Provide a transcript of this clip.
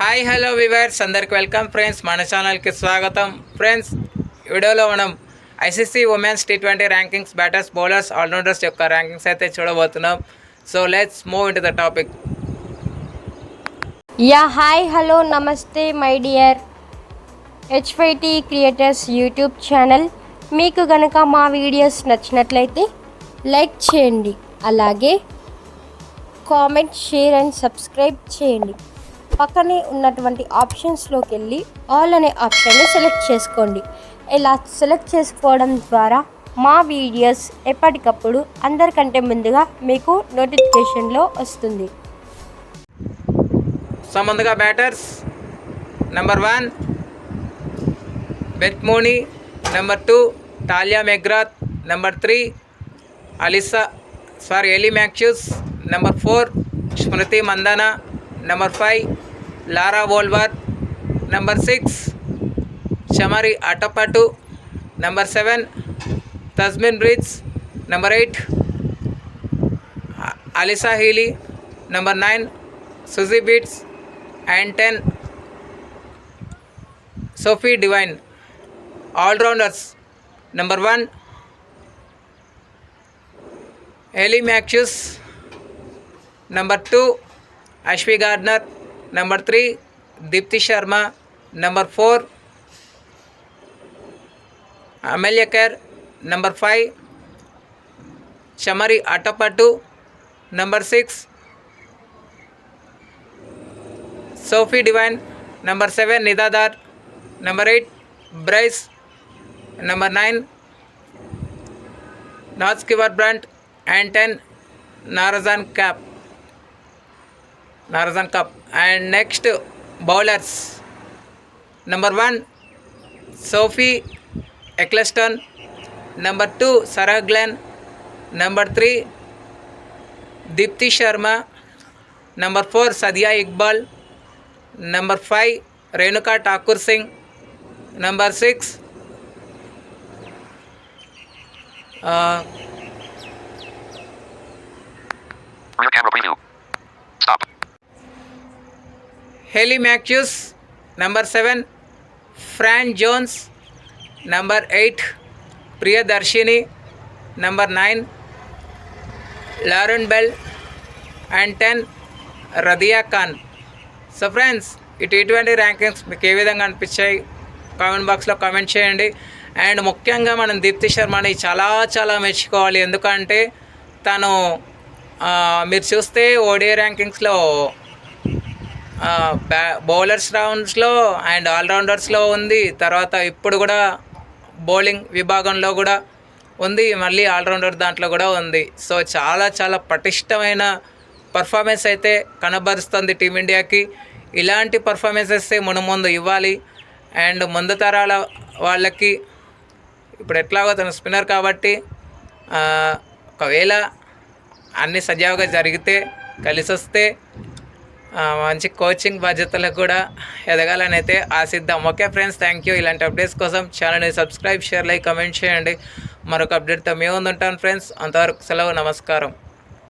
Hi hello viewers. అందరికి welcome friends. మన ఛానల్కి స్వాగతం. ఫ్రెండ్స్ వీడియోలో మనం ICC women's T twenty rankings batters bowlers allrounders యొక్క ర్యాంకింగ్స్ అయితే చూడబోతున్నాం. So let's move in the topic yeah hi hello నమస్తే my dear HYT creators YouTube channel. మీకు గనక మా వీడియోస్ నచ్చినట్లయితే లైక్ చేయండి. అలాగే కామెంట్ షేర్ అండ్ సబ్స్క్రైబ్ చేయండి. పక్కనే ఉన్నటువంటి ఆప్షన్స్లోకి వెళ్ళి ఆల్ అనే ఆప్షన్ని సెలెక్ట్ చేసుకోండి. ఇలా సెలెక్ట్ చేసుకోవడం ద్వారా మా వీడియోస్ ఎప్పటికప్పుడు అందరికంటే ముందుగా మీకు నోటిఫికేషన్లో వస్తుంది. సంబంధగా batters number one Beth Mooney number two Tahlia McGrath number three Alyssa sorry Ellie Matthews number four Smriti Mandhana number five Laura Wolvaardt number six. Chamari Athapaththu number seven. Tazmin Brits number eight. Alyssa Healy number nine. Suzie Bates and ten. Sophie Devine. Allrounders number one. Ellie Matthews number two. Ashleigh Gardner number three Deepti Sharma number four Amelia Kerr number five Chamari Athapaththu number six Sophie divine number seven నిదాదార్ number eight Bryce number nine Naaz కివర్ బ్రాంట్ and ten నారజాన్ cap నారజాన్ cup and next bowlers number one Sophie ఎక్లెస్టన్ number two సరగ్లెన్ number three Deepti Sharma number four Sadiya Iqbal number five Renuka Thakur Singh number six Rear camera preview. Heli మ్యాక్యూస్ number seven. Fran Jones number eight. Priyadarshini number nine. Lauren Bell and ten. Rabeya Khan. So friends ఇటు ఇటువంటి rankings మీకు ఏ విధంగా అనిపించాయి? Comment బాక్స్లో comment చేయండి. And ముఖ్యంగా మనం దీప్తి శర్మని చాలా చాలా మెచ్చుకోవాలి. ఎందుకంటే తను మీరు చూస్తే ఓడిఐ ర్యాంకింగ్స్లో బౌలర్స్ రౌండ్స్లో అండ్ ఆల్రౌండర్స్లో ఉంది. తర్వాత ఇప్పుడు కూడా బౌలింగ్ విభాగంలో కూడా ఉంది. మళ్ళీ ఆల్రౌండర్ దాంట్లో కూడా ఉంది. సో చాలా చాలా పటిష్టమైన పర్ఫార్మెన్స్ అయితే కనబరుస్తుంది టీమిండియాకి. ఇలాంటి పర్ఫార్మెన్సెస్ మన ముందు ఇవ్వాలి. అండ్ ముందు తరాల వాళ్ళకి ఇప్పుడు ఎట్లాగో తను స్పిన్నర్ కాబట్టి ఒకవేళ అన్ని సజావుగా జరిగితే కలిసి వస్తే మంచి కోచింగ్ బాధ్యతలకు కూడా ఎదగాలని అయితే ఆశిద్దాం. ఓకే ఫ్రెండ్స్ థ్యాంక్ యూ ఇలాంటి అప్డేట్స్ కోసం ఛానల్ని సబ్స్క్రైబ్ షేర్ లైక్ కమెంట్ చేయండి. మరొక అప్డేట్తో మేము ఉంటాను ఫ్రెండ్స్ అంతవరకు సెలవు నమస్కారం.